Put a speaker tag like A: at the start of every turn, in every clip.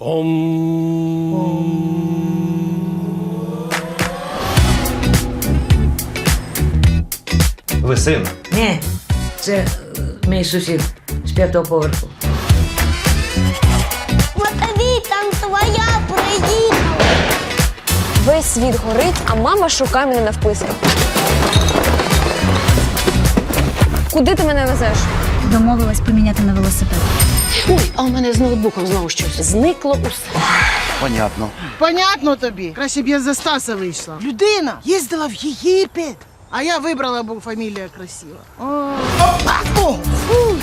A: Ви син.
B: Ні, це е, мій сусід з п'ятого поверху.
C: Матвій, там твоя приїхала.
D: Весь світ горить, а мама шукає мене навписки. Куди ти мене везеш?
E: Домовилась поміняти на велосипед.
F: Ой, а у мене з ноутбуком знову щось зникло усе.
G: Понятно.
H: Понятно тобі. Краще б я за Стаса вийшла. Людина їздила в Єгипет. А я вибрала, бо фамілія красива. О. Опа! О! Фу!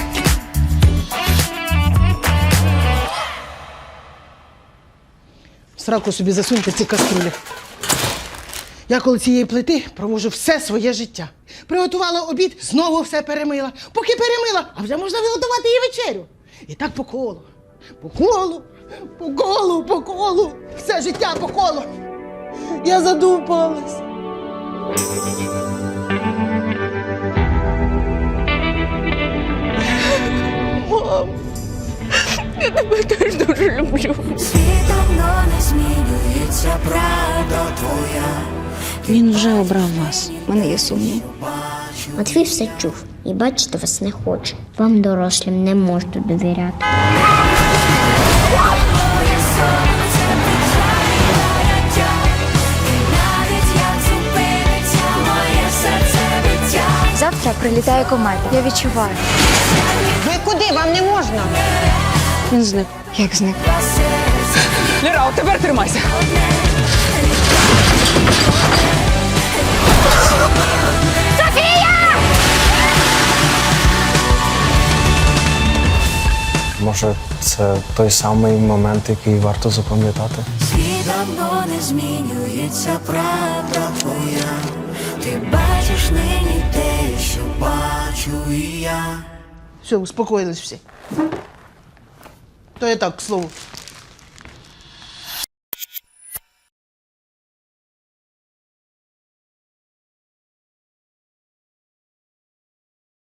H: Сраку собі засуньте ці каструлі. Я коло цієї плити провожу все своє життя. Приготувала обід, знову все перемила. Поки перемила, а вже можна виготувати і вечерю. І так по колу. По колу, по колу, по колу. Все життя по колу. Я задумалась. Мам,
I: я тебе теж дуже люблю.
J: Він вже обрав вас.
K: У мене є сумнів.
C: Матвій все чув і бачити вас не хоче. Вам, дорослим, не можна довіряти.
L: Завтра прилітає комета. Я відчуваю.
D: Ви куди? Вам не можна.
K: Він зник. Як зник.
M: Ліра, от тепер тримайся.
N: Може, це той самий момент, який варто запам'ятати. давно не змінюється правда твоя. Ти бачиш нині те, що бачу і я.
H: Все, успокоїлись всі. То я так, к слову.